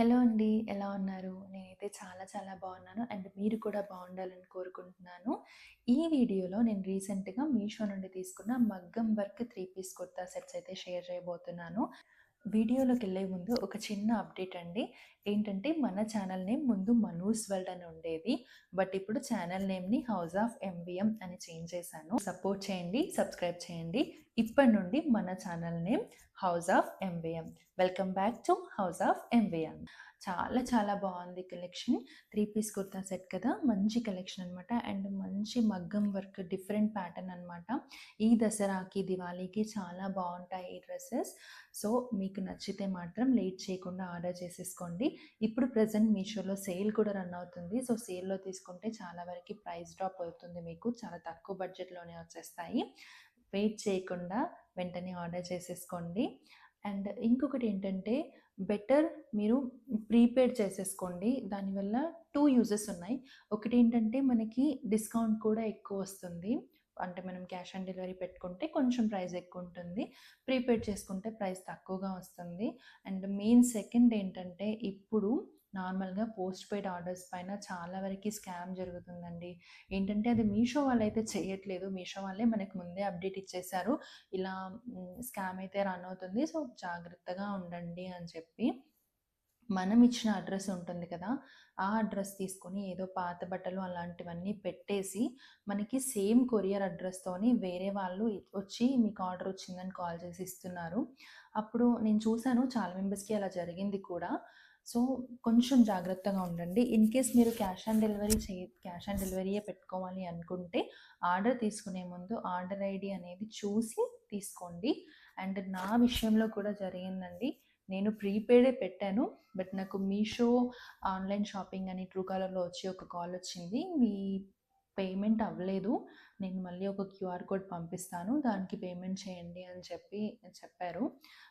Hello అండి. ఎలా ఉన్నారు? నేనైతే చాలా చాలా బాగున్నాను. అండ్ మీరు కూడా బాగుండాలని కోరుకుంటున్నాను. ఈ వీడియోలో నేను రీసెంట్‌గా మీషో నుండి తీసుకున్న మగ్గం work three piece kurta sets అయితే షేర్ చేయబోతున్నాను. వీడియోలోకి వెళ్ళే ముందు ఒక చిన్న అప్డేట్ అండి. ఏంటంటే మన ఛానల్ నేమ్ ముందు మనూస్ వరల్డ్ అని ఉండేది. బట్ ఇప్పుడు ఛానల్ నేమ్‌ని హౌస్ ఆఫ్ ఎంవిఎం అని చేంజ్ చేశాను. సపోర్ట్ చేయండి, సబ్స్క్రైబ్ చేయండి. ఇప్పటి నుండి మన channel name house of MVM welcome back to house of MVM చాలా చాలా బాగుంది collection. Three piece kurta set కదా! మంచి కలెక్షన్ అనమాట. అండ్ మంచి మగ్గం వర్క్ డిఫరెంట్ ప్యాటర్న్ అనమాట. ఈ దసరాకి, దివాళీకి చాలా బాగుంటాయి ఈ డ్రెస్సెస్ సో, మీకు నచ్చితే మాత్రం లేట్ చేయకుండా ఆర్డర్ చేసేసుకోండి. ఇప్పుడు ప్రజెంట్ మీషోలో సేల్ కూడా రన్ అవుతుంది. సో, సేల్‌లో తీసుకుంటే చాలా వరకు ప్రైస్ డ్రాప్ అవుతుంది మీకు. చాలా తక్కువ బడ్జెట్‌లోనే వచ్చేస్తాయి. వెయిట్ చేయకుండా వెంటనే ఆర్డర్ చేసేసుకోండి. అండ్ ఇంకొకటి ఏంటంటే బెటర్ మీరు ప్రీపేడ్ చేసేసుకోండి. దానివల్ల టూ యూజెస్ ఉన్నాయి. ఒకటి ఏంటంటే మనకి డిస్కౌంట్ కూడా ఎక్కువ వస్తుంది అంటే మనం క్యాష్ ఆన్ డెలివరీ పెట్టుకుంటే కొంచెం ప్రైస్ ఎక్కువ ఉంటుంది ప్రీపేడ్ చేసుకుంటే ప్రైస్ తక్కువగా వస్తుంది. అండ్ మెయిన్ సెకండ్ ఏంటంటే ఇప్పుడు నార్మల్‌గా పోస్ట్ పెయిడ్ ఆర్డర్స్ పైన చాలా వరకు స్కామ్ జరుగుతుందండి. ఏంటంటే అది మీషో వాళ్ళు అయితే చేయట్లేదు. మీషో వాళ్ళే మనకు ముందే అప్డేట్ ఇచ్చేసారు. ఇలా స్కామ్ అయితే రన్ అవుతుంది. సో, జాగ్రత్తగా ఉండండి అని చెప్పి. మనం ఇచ్చిన అడ్రస్ ఉంటుంది కదా! ఆ అడ్రస్ తీసుకొని ఏదో పాత బట్టలు అలాంటివన్నీ పెట్టేసి మనకి సేమ్ కొరియర్ అడ్రెస్‌తోని వేరే వాళ్ళు వచ్చి మీకు ఆర్డర్ వచ్చిందని కాల్ చేసి ఇస్తున్నారు. అప్పుడు నేను చూశాను చాలా మెంబర్స్‌కి అలా జరిగింది కూడా. సో, కొంచెం జాగ్రత్తగా ఉండండి. ఇన్ కేస్ మీరు క్యాష్ ఆన్ డెలివరీ చేయ క్యాష్ ఆన్ డెలివరీయే పెట్టుకోవాలి అనుకుంటే ఆర్డర్ తీసుకునే ముందు ఆర్డర్ ఐడి అనేది చూసి తీసుకోండి. అండ్ నా విషయంలో కూడా జరిగిందండి. నేను ప్రీపెయిడే పెట్టాను. బట్ నాకు మీషో ఆన్‌లైన్ షాపింగ్ అని ట్రూ కాలర్‌లో వచ్చి ఒక కాల్ వచ్చింది. మీ పేమెంట్ అవ్వలేదు. నేను మళ్ళీ ఒక క్యూఆర్ కోడ్ పంపిస్తాను. దానికి పేమెంట్ చేయండి అని చెప్పి చెప్పారు.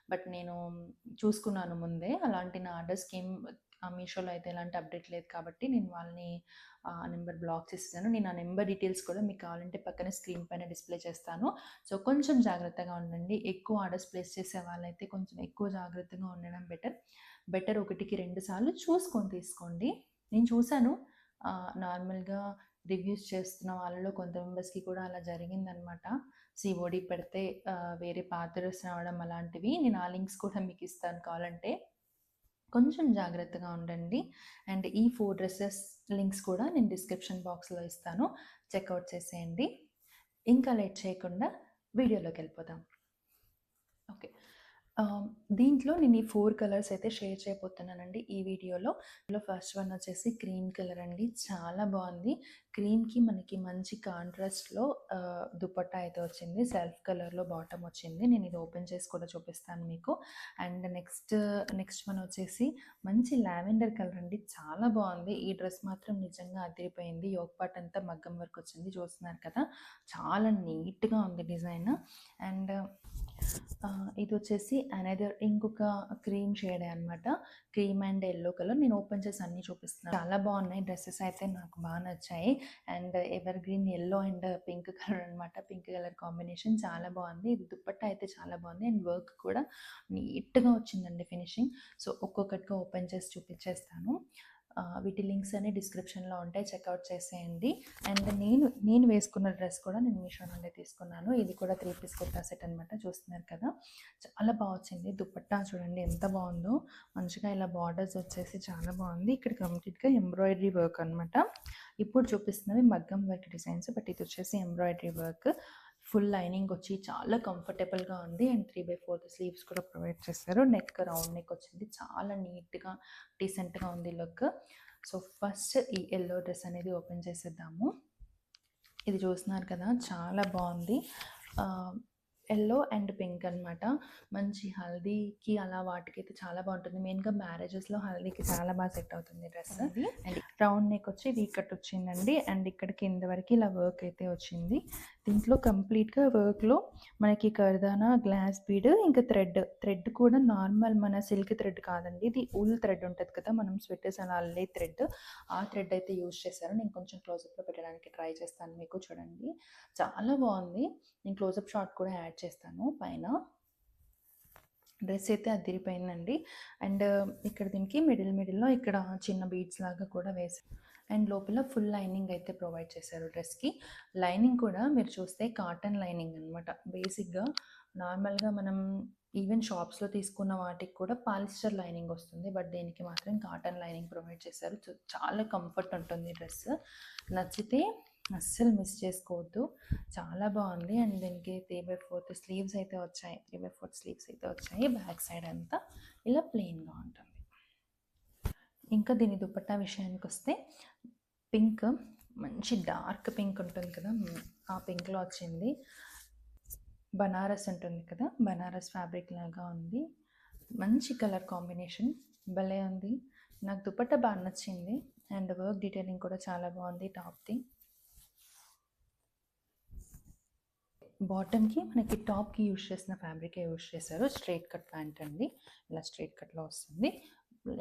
బట్ నేను చూసుకున్నాను ముందే. అలాంటి నా ఆర్డర్ స్కీమ్ మీషోలో అయితే ఎలాంటి అప్డేట్ లేదు కాబట్టి నేను వాళ్ళని ఆ నెంబర్ బ్లాక్ చేసేసాను. నేను ఆ నెంబర్ డీటెయిల్స్ కూడా మీకు కావాలంటే పక్కన స్క్రీన్ పైన డిస్‌ప్లే చేస్తాను. సో, కొంచెం జాగ్రత్తగా ఉండండి. ఎక్కువ ఆర్డర్స్ ప్లేస్ చేసే వాళ్ళైతే కొంచెం ఎక్కువ జాగ్రత్తగా ఉండడం బెటర్. బెటర్ ఒకటికి రెండు సార్లు చూసుకొని తీసుకోండి. నేను చూశాను నార్మల్‌గా రివ్యూస్ చేస్తున్న వాళ్ళలో కొంత మెంబర్స్‌కి కూడా అలా జరిగిందనమాట. సీఓడీ పెడితే వేరే పాత్రస్ రావడం అలాంటివి. నేను ఆ లింక్స్ కూడా మీకు ఇస్తాను కావాలంటే. కొంచెం జాగ్రత్తగా ఉండండి. అండ్ ఈ ఫోర్ డ్రెస్సెస్ లింక్స్ కూడా నేను డిస్క్రిప్షన్ బాక్స్‌లో ఇస్తాను. చెక్అవుట్ చేసేయండి. ఇంకా లేట్ చేయకుండా వీడియోలోకి వెళ్ళిపోదాం ఓకే. దీంట్లో నేను ఈ ఫోర్ కలర్స్ అయితే షేర్ చేయబోతున్నానండి ఈ వీడియోలో. ఫస్ట్ వన్ వచ్చేసి క్రీమ్ కలర్ అండి. చాలా బాగుంది. క్రీమ్‌కి మనకి మంచి కాంట్రాస్ట్‌లో దుపట్టా అయితే వచ్చింది. సెల్ఫ్ కలర్‌లో బాటమ్ వచ్చింది. నేను ఇది ఓపెన్ చేసి కూడా చూపిస్తాను మీకు. అండ్ నెక్స్ట్ నెక్స్ట్ వన్ వచ్చేసి మంచి లావెండర్ కలర్ అండి. చాలా బాగుంది. ఈ డ్రెస్ మాత్రం నిజంగా అదిరిపోయింది. యోక్ పాట్ అంతా మగ్గం వర్క్ వచ్చింది. చూస్తున్నారు కదా! చాలా నీట్‌గా ఉంది డిజైన్. అండ్ ఇది వచ్చేసి అనదర్ ఇంకొక క్రీమ్ షేడ్ అనమాట. Cream and yellow colour. నేను ఓపెన్ చేసి అన్నీ చూపిస్తున్నాను. చాలా బాగున్నాయి. డ్రెస్సెస్ అయితే నాకు బాగా నచ్చాయి. And evergreen yellow and pink colour అనమాట. పింక్ కలర్ కాంబినేషన్ చాలా బాగుంది. ఇది దుప్పట్ట అయితే చాలా బాగుంది. అండ్ వర్క్ కూడా నీట్‌గా వచ్చిందండి ఫినిషింగ్. సో, ఒక్కొక్కటిగా ఓపెన్ చేసి చూపించేస్తాను. వీటి లింక్స్ అన్ని డిస్క్రిప్షన్‌లో ఉంటాయి. చెక్అవుట్ చేసేయండి. అండ్ నేను నేను వేసుకున్న డ్రెస్ కూడా నేను మీషో నుండి తీసుకున్నాను. ఇది కూడా త్రీ పీస్ కుర్తా సెట్ అనమాట. చూస్తున్నారు కదా! చాలా బాగా వచ్చింది. దుపట్టా చూడండి ఎంత బాగుందో. మంచిగా ఇలా బార్డర్స్ వచ్చేసి చాలా బాగుంది. ఇక్కడ కంప్లీట్‌గా ఎంబ్రాయిడరీ వర్క్ అనమాట. ఇప్పుడు చూపిస్తున్నవి మగ్గం వర్క్ డిజైన్స్. బట్ ఇది వచ్చేసి ఎంబ్రాయిడరీ వర్క్. ఫుల్ లైనింగ్ వచ్చి చాలా కంఫర్టబుల్‌గా ఉంది. అండ్ 3/4 స్లీవ్స్ కూడా ప్రొవైడ్ చేశారు. నెక్ రౌండ్ నెక్ వచ్చింది. చాలా నీట్‌గా డీసెంట్‌గా ఉంది లుక్. సో, ఫస్ట్ ఈ ఎల్లో డ్రెస్ అనేది ఓపెన్ చేసేద్దాము. ఇది చూస్తున్నారు కదా! చాలా బాగుంది. Uh, యెల్లో అండ్ పింక్ అనమాట. మంచి హల్దీకి అలా వాటికైతే చాలా బాగుంటుంది. మెయిన్‌గా మ్యారేజెస్‌లో హల్దీకి చాలా బాగా సెట్ అవుతుంది డ్రెస్. అండ్ రౌండ్ నెక్ వచ్చి వీ కట్ వచ్చిందండి. అండ్ ఇక్కడ కింద వరకు ఇలా వర్క్ అయితే వచ్చింది. దీంట్లో కంప్లీట్‌గా వర్క్‌లో మనకి కర్దానా, గ్లాస్ బీడ్ ఇంకా థ్రెడ్. థ్రెడ్ కూడా నార్మల్ మన సిల్క్ థ్రెడ్ కాదండి. ఇది ఉల్ థ్రెడ్ ఉంటుంది కదా! మనం స్వెటర్స్ అలా అల్లే థ్రెడ్. ఆ థ్రెడ్ అయితే యూజ్ చేశారు. నేను కొంచెం క్లోజప్‌లో పెట్టడానికి ట్రై చేస్తాను మీకు చూడండి. చాలా బాగుంది. నేను క్లోజప్ షాట్ కూడా యాడ్ చేస్తాను పైన. డ్రెస్ అయితే అదిరిపోయిందండి అండ్ ఇక్కడ దీనికి మిడిల్ మిడిల్లో ఇక్కడ చిన్న బీడ్స్ లాగా కూడా వేసాను అండ్ లోపల ఫుల్ లైనింగ్ అయితే ప్రొవైడ్ చేశారు డ్రెస్కి. లైనింగ్ కూడా మీరు చూస్తే కాటన్ లైనింగ్ అనమాట బేసిక్గా నార్మల్గా మనం ఈవెన్ షాప్స్లో తీసుకున్న వాటికి కూడా పాలిస్టర్ లైనింగ్ వస్తుంది. బట్ దీనికి మాత్రం కాటన్ లైనింగ్ ప్రొవైడ్ చేశారు. చాలా కంఫర్ట్ ఉంటుంది డ్రెస్. నచ్చితే అస్సలు మిస్ చేసుకోవద్దు. చాలా బాగుంది. అండ్ దీనికి త్రీ బై ఫోర్త్ స్లీవ్స్ అయితే వచ్చాయి. త్రీ బై ఫోర్త్ స్లీవ్స్ అయితే వచ్చాయి. బ్యాక్ సైడ్ అంతా ఇలా ప్లెయిన్గా ఉంటుంది. ఇంకా దీని దుపట్టా విషయానికి వస్తే పింక్ మంచి డార్క్ పింక్ ఉంటుంది కదా ఆ పింక్లో వచ్చింది. బనారస్ ఉంటుంది కదా బనారస్ ఫ్యాబ్రిక్ లాగా ఉంది. మంచి కలర్ కాంబినేషన్ భలే ఉంది. నాకు దుపట్ట బాగా నచ్చింది అండ్ వర్క్ డీటెయిలింగ్ కూడా చాలా బాగుంది టాప్ది బాటమ్కి మనకి టాప్కి యూజ్ చేసిన ఫ్యాబ్రికే యూజ్ చేశారు స్ట్రైట్ కట్ ప్యాంట్ అండి. ఇలా స్ట్రైట్ కట్లో వస్తుంది.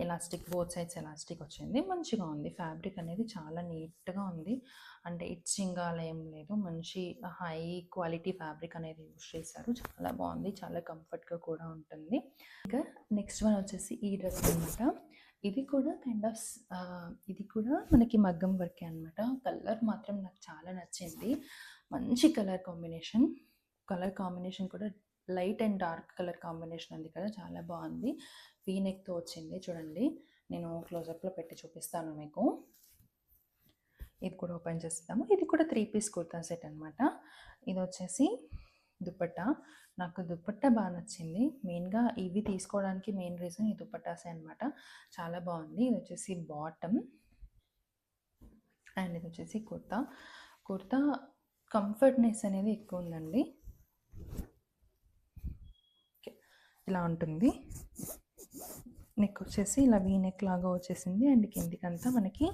ఎలాస్టిక్ బోత్ సైడ్స్ ఎలాస్టిక్ వచ్చింది. మంచిగా ఉంది. ఫ్యాబ్రిక్ అనేది చాలా నీట్గా ఉంది. అంటే ఇచ్చింగ్ అలా ఏం లేదు. మంచి హై క్వాలిటీ ఫ్యాబ్రిక్ అనేది యూజ్ చేశారు. చాలా బాగుంది. చాలా కంఫర్ట్గా కూడా ఉంటుంది. ఇంకా నెక్స్ట్ వన్ వచ్చేసి ఈ డ్రెస్ అనమాట ఇది కూడా కైండ్ ఆఫ్ ఇది కూడా మనకి మగ్గం వర్కే అనమాట కలర్ మాత్రం నాకు చాలా నచ్చింది. మంచి కలర్ కాంబినేషన్. కలర్ కాంబినేషన్ కూడా light and dark colour combination ఉంది కదా. చాలా బాగుంది. నెక్తో వచ్చింది. చూడండి నేను క్లోజప్లో పెట్టి చూపిస్తాను మీకు. ఇది కూడా ఓపెన్ చేస్తాము ఇది కూడా త్రీ పీస్ కుర్తా సెట్ అనమాట ఇది వచ్చేసి దుప్పట్టా. నాకు దుప్పట్టా బాగా నచ్చింది. మెయిన్గా ఇవి తీసుకోవడానికి మెయిన్ రీజన్ ఈ దుప్పట్టాసే అనమాట చాలా బాగుంది. ఇది వచ్చేసి బాటమ్. అండ్ ఇది వచ్చేసి కుర్తా. కుర్తా కంఫర్ట్నెస్ అనేది ఎక్కువ ఉందండి. ఇలా ఉంటుంది. నెక్ వచ్చేసి ఇలా వీ నెక్ లాగా వచ్చేసింది. అండ్ కిందికంతా మనకి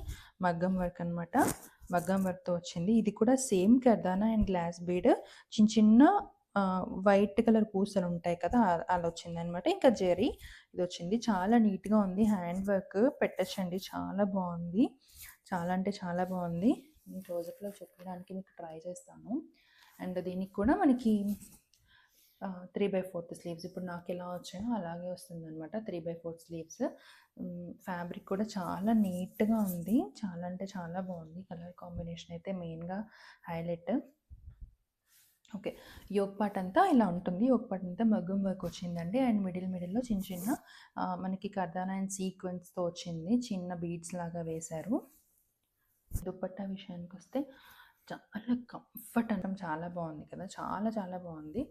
మగ్గం వర్క్ అనమాట మగ్గం వర్క్తో వచ్చింది. ఇది కూడా సేమ్ కర్దానా అండ్ గ్లాస్ బీడ్ చిన్న చిన్న వైట్ కలర్ పూసలు ఉంటాయి కదా అలా వచ్చింది అనమాట ఇంకా జెరీ ఇది వచ్చింది. చాలా నీట్గా ఉంది. హ్యాండ్ వర్క్ పెట్టచ్చండి. చాలా బాగుంది. చాలా అంటే చాలా బాగుంది. నేను క్లోజప్లో చెప్పడానికి మీకు ట్రై చేస్తాను. అండ్ దీనికి కూడా మనకి త్రీ బై ఫోర్త్ స్లీవ్స్ ఇప్పుడు నాకు ఎలా వచ్చాయో అలాగే వస్తుంది అనమాట three by fourth sleeves fabric కూడా చాలా నీట్గా ఉంది. చాలా అంటే చాలా బాగుంది. కలర్ కాంబినేషన్ అయితే మెయిన్గా హైలైట్ ఓకే యోగ్ పార్ట్ అంతా ఇలా ఉంటుంది. యోగ్ పార్ట్ అంతా మగ్గం వర్క్ వచ్చిందండి. అండ్ మిడిల్ మిడిల్లో చిన్న చిన్న మనకి కర్దానా అండ్ సీక్వెన్స్తో వచ్చింది. చిన్న బీడ్స్ లాగా వేశారు. దుప్పట్టా విషయానికి వస్తే చాలా కంఫర్ట్ అంటాం చాలా బాగుంది కదా. చాలా చాలా బాగుంది.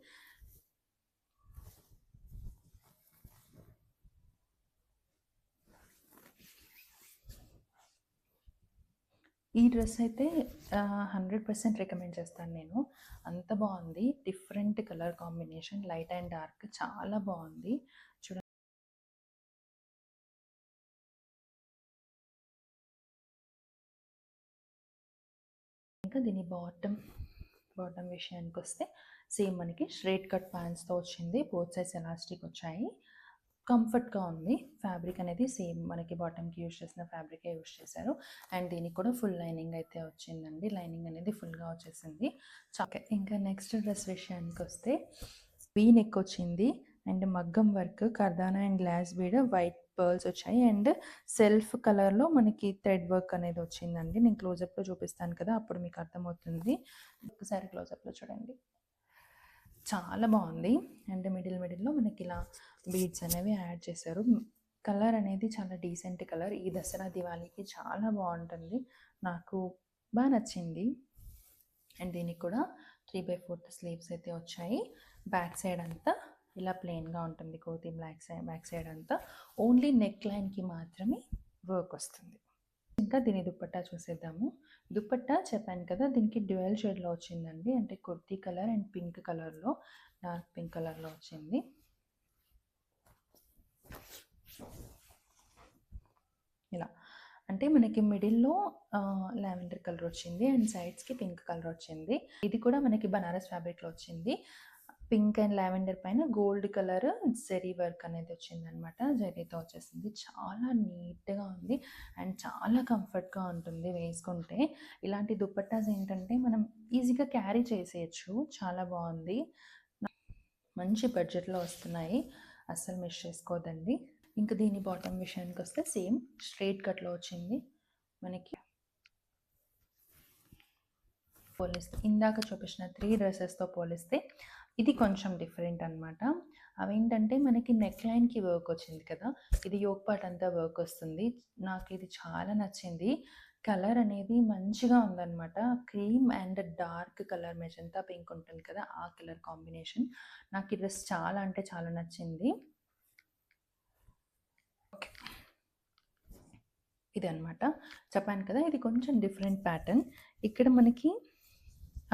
ఈ డ్రెస్ అయితే హండ్రెడ్ పర్సెంట్ రికమెండ్ చేస్తాను నేను. అంత బాగుంది. Different colour combination light and dark చాలా బాగుంది. చూడ ఇంకా దీని బాటమ్ బాటమ్ విషయానికి వస్తే సేమ్ మనకి స్ట్రేట్ కట్ ప్యాంట్స్తో వచ్చింది. బోత్ సైజ్ ఎలాస్టిక్ వచ్చాయి. కంఫర్ట్గా ఉంది. ఫ్యాబ్రిక్ అనేది సేమ్ మనకి బాటమ్కి యూజ్ చేసిన ఫ్యాబ్రికే యూజ్ చేశారు. అండ్ దీనికి కూడా ఫుల్ లైనింగ్ అయితే వచ్చిందండి. లైనింగ్ అనేది ఫుల్గా వచ్చేసింది. చాకే ఇంకా నెక్స్ట్ డ్రెస్ విషయానికి వస్తే వీ నెక్ వచ్చింది. అండ్ మగ్గం work కర్దానా and glass bead white pearls వచ్చాయి. అండ్ సెల్ఫ్ కలర్లో మనకి థ్రెడ్ వర్క్ అనేది వచ్చిందండి. నేను క్లోజప్లో చూపిస్తాను కదా అప్పుడు మీకు అర్థమవుతుంది. ఒకసారి క్లోజప్లో చూడండి. చాలా బాగుంది. అండ్ మిడిల్ మిడిల్లో మనకి ఇలా బీడ్స్ అనేవి యాడ్ చేశారు. కలర్ అనేది చాలా డీసెంట్ కలర్. ఈ దసరా దివాళీకి చాలా బాగుంటుంది. నాకు బాగా నచ్చింది. అండ్ దీనికి కూడా త్రీ బై ఫోర్త్ స్లీవ్స్ అయితే వచ్చాయి. బ్యాక్ సైడ్ అంతా ఇలా ప్లెయిన్గా ఉంటుంది. కోతి బ్లాక్ సైడ్ బ్యాక్ సైడ్ అంతా ఓన్లీ నెక్ లైన్కి మాత్రమే వర్క్ వస్తుంది. ఇంకా దీని దుప్పట్టా చూసేద్దాము. దుప్పట్టా చెప్పాను కదా దీనికి డ్యూయల్ షేడ్లో వచ్చిందండి. అంటే కుర్తీ కలర్ అండ్ పింక్ కలర్లో డార్క్ పింక్ కలర్లో వచ్చింది. ఇలా. అంటే మనకి మిడిల్లో లావెండర్ కలర్ వచ్చింది అండ్ సైడ్స్కి పింక్ కలర్ వచ్చింది. ఇది కూడా మనకి బనారస్ ఫ్యాబ్రిక్లో వచ్చింది. పింక్ అండ్ లావెండర్ పైన గోల్డ్ కలర్ జెరీ వర్క్ అనేది వచ్చింది అనమాట జెరీతో వచ్చేసింది. చాలా నీట్గా ఉంది అండ్ చాలా కంఫర్ట్గా ఉంటుంది వేసుకుంటే. ఇలాంటి దుప్పట్టాస్ ఏంటంటే మనం ఈజీగా క్యారీ చేసేయచ్చు. చాలా బాగుంది. మంచి బడ్జెట్లో వస్తున్నాయి. అస్సలు మిస్ చేసుకోదండి. ఇంకా దీని బాటమ్ విషయానికి వస్తే సేమ్ స్ట్రైట్ కట్లో వచ్చింది. మనకి పోలిస్తే ఇందాక చూపించిన త్రీ డ్రెస్సెస్తో పోలిస్తే ఇది కొంచెం డిఫరెంట్ అనమాట అవేంటంటే మనకి నెక్ లైన్కి వర్క్ వచ్చింది కదా ఇది యోగ్ పార్ట్ అంతా వర్క్ వస్తుంది. నాకు ఇది చాలా నచ్చింది. కలర్ అనేది మంచిగా ఉందన్నమాట. Cream and dark colour magenta pink ఉంటుంది కదా ఆ కలర్ కాంబినేషన్. నాకు ఈ డ్రెస్ చాలా అంటే చాలా నచ్చింది. ఓకే. ఇది అనమాట చెప్పాను కదా ఇది కొంచెం డిఫరెంట్ ప్యాటర్న్. ఇక్కడ మనకి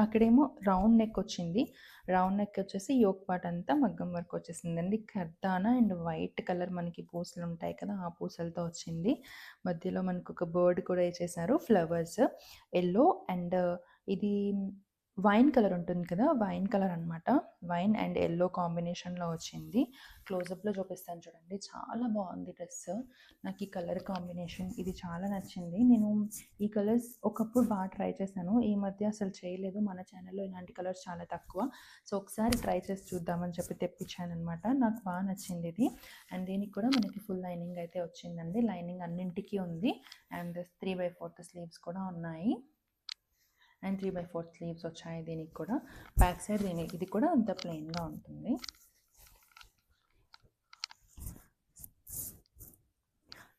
అక్కడేమో రౌండ్ నెక్ వచ్చింది. రౌండ్ నెక్ వచ్చేసి యోక్ పార్ట్ అంతా మగ్గం వర్క్ వచ్చేసిందండి. కర్దానా అండ్ వైట్ కలర్ మనకి పూసలు ఉంటాయి కదా ఆ పూసలతో వచ్చింది. మధ్యలో మనకు ఒక బర్డ్ కూడా వేసేసారు ఫ్లవర్స్. ఎల్లో అండ్ ఇది వైన్ కలర్ ఉంటుంది కదా వైన్ కలర్ అనమాట వైన్ అండ్ ఎల్లో కాంబినేషన్లో వచ్చింది. క్లోజప్లో చూపిస్తాను చూడండి. చాలా బాగుంది డ్రెస్. నాకు ఈ కలర్ కాంబినేషన్ ఇది చాలా నచ్చింది. నేను ఈ కలర్స్ ఒకప్పుడు బాగా ట్రై చేశాను. ఈ మధ్య అసలు చేయలేదు. మన ఛానల్లో ఇలాంటి కలర్స్ చాలా తక్కువ. సో ఒకసారి ట్రై చేసి చూద్దామని చెప్పి తెప్పించాను అనమాట నాకు బాగా నచ్చింది ఇది. అండ్ దీనికి కూడా మనకి ఫుల్ లైనింగ్ అయితే వచ్చిందండి. లైనింగ్ అన్నింటికి ఉంది. And three by fourth sleeves కూడా ఉన్నాయి. And three by fourth sleeves వచ్చాయి దీనికి కూడా. బ్యాక్ సైడ్ దీని ఇది కూడా అంత ప్లెయిన్గా ఉంటుంది.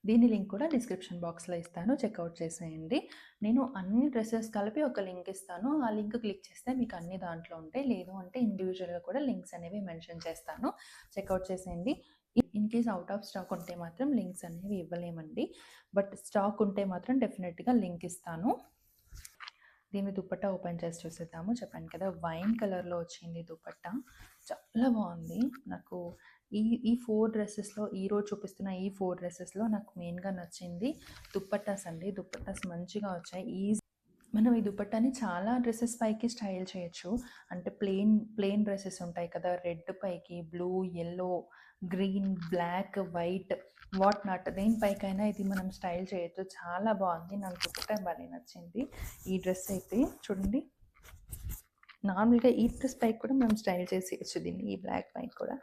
దీని లింక్ కూడా డిస్క్రిప్షన్ బాక్స్లో ఇస్తాను. చెక్అవుట్ చేసేయండి. నేను అన్ని డ్రెస్సెస్ కలిపి ఒక లింక్ ఇస్తాను. ఆ లింక్ క్లిక్ చేస్తే మీకు అన్ని దాంట్లో ఉంటాయి. లేదు అంటే ఇండివిజువల్గా కూడా లింక్స్ అనేవి మెన్షన్ చేస్తాను. చెక్అవుట్ చేసేయండి. In case out of stock ఉంటే మాత్రం లింక్స్ అనేవి ఇవ్వలేమండి. బట్ స్టాక్ ఉంటే మాత్రం డెఫినెట్గా లింక్ ఇస్తాను. దీని దుపట్టా ఓపెన్ చేసి చూసేద్దాము. చెప్పాను కదా వైన్ కలర్లో వచ్చింది దుపట్టా చాలా బాగుంది. నాకు ఈ ఈ ఫోర్ డ్రెస్సెస్లో ఈరోజు చూపిస్తున్న ఈ ఫోర్ డ్రెస్సెస్లో నాకు మెయిన్గా నచ్చింది దుప్పట్టాస్ అండి. దుప్పట్టాస్ మంచిగా వచ్చాయి. ఈజీ మనం ఈ దుపట్టాని చాలా డ్రెస్సెస్ పైకి స్టైల్ చేయొచ్చు. అంటే ప్లెయిన్ ప్లెయిన్ డ్రెస్సెస్ ఉంటాయి కదా రెడ్ పైకి blue yellow green black white what not. దేనిపైకైనా ఇది మనం స్టైల్ చేయొచ్చు. చాలా బాగుంది. నాకు దుపట్టా బాగా నచ్చింది. ఈ డ్రెస్ అయితే చూడండి. నార్మల్గా ఈ డ్రెస్ పైకి కూడా మనం స్టైల్ చేసేయచ్చు దీన్ని. ఈ బ్లాక్ పైకి కూడా.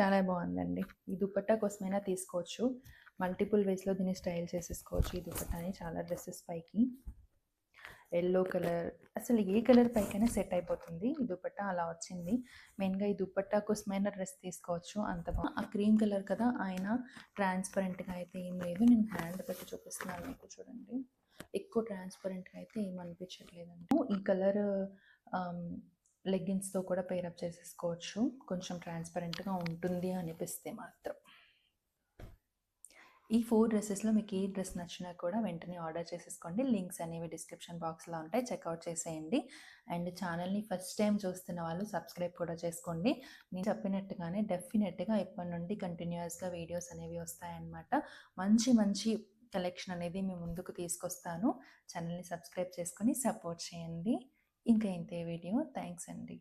చాలా బాగుందండి. ఈ దుపట్టా కోసమైనా తీసుకోవచ్చు. మల్టిపుల్ వేస్లో దీన్ని స్టైల్ చేసేసుకోవచ్చు ఈ దుపట్టాని చాలా డ్రెస్సెస్ పైకి. ఎల్లో కలర్ అసలు ఏ కలర్ పైకైనా సెట్ అయిపోతుంది. ఈ దుపట్టా అలా వచ్చింది. మెయిన్గా ఈ దుపట్టా కోసమైనా డ్రెస్ తీసుకోవచ్చు. అంత బాగా ఆ క్రీమ్ కలర్ కదా ఆయన ట్రాన్స్పరెంట్గా అయితే ఏం లేదు. నేను హ్యాండ్ పెట్టి చూపిస్తున్నాను మీకు చూడండి. ఎక్కువ ట్రాన్స్పరెంట్గా అయితే ఏం అనిపించట్లేదండి. ఈ కలర్ లెగ్గిన్స్తో కూడా పేరప్ చేసేసుకోవచ్చు. కొంచెం ట్రాన్స్పరెంట్గా ఉంటుంది అనిపిస్తే మాత్రం. ఈ ఫోర్ డ్రెస్సెస్లో మీకు ఏ డ్రెస్ నచ్చినా కూడా వెంటనే ఆర్డర్ చేసేసుకోండి. లింక్స్ అనేవి డిస్క్రిప్షన్ బాక్స్లో ఉంటాయి. చెక్అవుట్ చేసేయండి. అండ్ ఛానల్ని ఫస్ట్ టైం చూస్తున్న వాళ్ళు సబ్స్క్రైబ్ కూడా చేసుకోండి. నేను చెప్పినట్టుగానే డెఫినెట్గా ఇప్పటి నుండి కంటిన్యూస్గా వీడియోస్ అనేవి వస్తాయన్నమాట. మంచి మంచి కలెక్షన్ అనేది మీ ముందుకు తీసుకొస్తాను. ఛానల్ని సబ్స్క్రైబ్ చేసుకొని సపోర్ట్ చేయండి. ఇంకా ఇంతే వీడియో. థ్యాంక్స్ అండి.